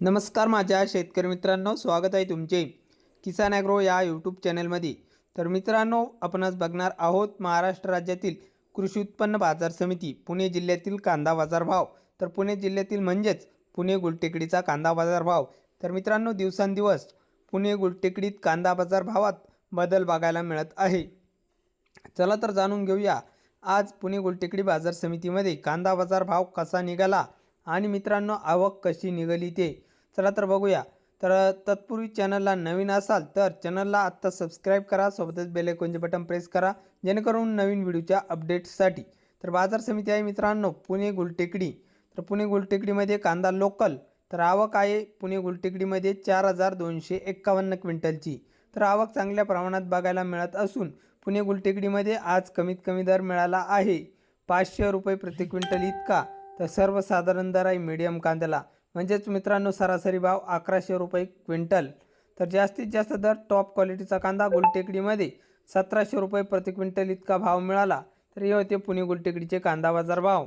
नमस्कार माझ्या शेतकरी मित्रांनो स्वागत आहे तुमचे किसान ॲग्रो या यूट्यूब चॅनलमध्ये. तर मित्रांनो आपण आज बघणार आहोत महाराष्ट्र राज्यातील कृषी उत्पन्न बाजार समिती पुणे जिल्ह्यातील कांदा बाजार भाव. तर पुणे जिल्ह्यातील म्हणजेच पुणे गुलटेकडीचा कांदा बाजार भाव. तर मित्रांनो दिवसांदिवस पुणे गुलटेकडीत कांदा बाजार भावात बदल बघायला मिळत आहे. चला तर जाणून घेऊया आज पुणे गुलटेकडी बाजार समितीमध्ये कांदा बाजार भाव कसा निघाला आणि मित्रांनो आवक कशी निघाली ते. चला तर बघूया. तर तत्पूर्वी चॅनलला नवीन असाल तर चॅनलला आत्ता सबस्क्राईब करा सोबतच बेल बटन प्रेस करा जेणेकरून नवीन व्हिडिओच्या अपडेट्ससाठी तर बाजार समिती आहे मित्रांनो पुणे गुलटेकडी. तर पुणे गुलटेकडीमध्ये कांदा लोकल तर आवक आहे पुणे गुलटेकडीमध्ये चार हजार दोनशे एक्कावन्न क्विंटलची. तर आवक चांगल्या प्रमाणात बघायला मिळत असून पुणे गुलटेकडीमध्ये आज कमीत कमी दर मिळाला आहे. पाचशे रुपये प्रति क्विंटल इतका. तर सर्वसाधारण दर आहे मीडियम कांद्याला. म्हणजेच मित्रांनो सरासरी भाव अकराशे रुपये क्विंटल. तर जास्तीत जास्त दर टॉप क्वालिटीचा कांदा गुलटेकडीमध्ये सतराशे रुपये प्रति क्विंटल इतका भाव मिळाला. तर हे होते पुणे गुलटेकडीचे कांदा बाजार भाव.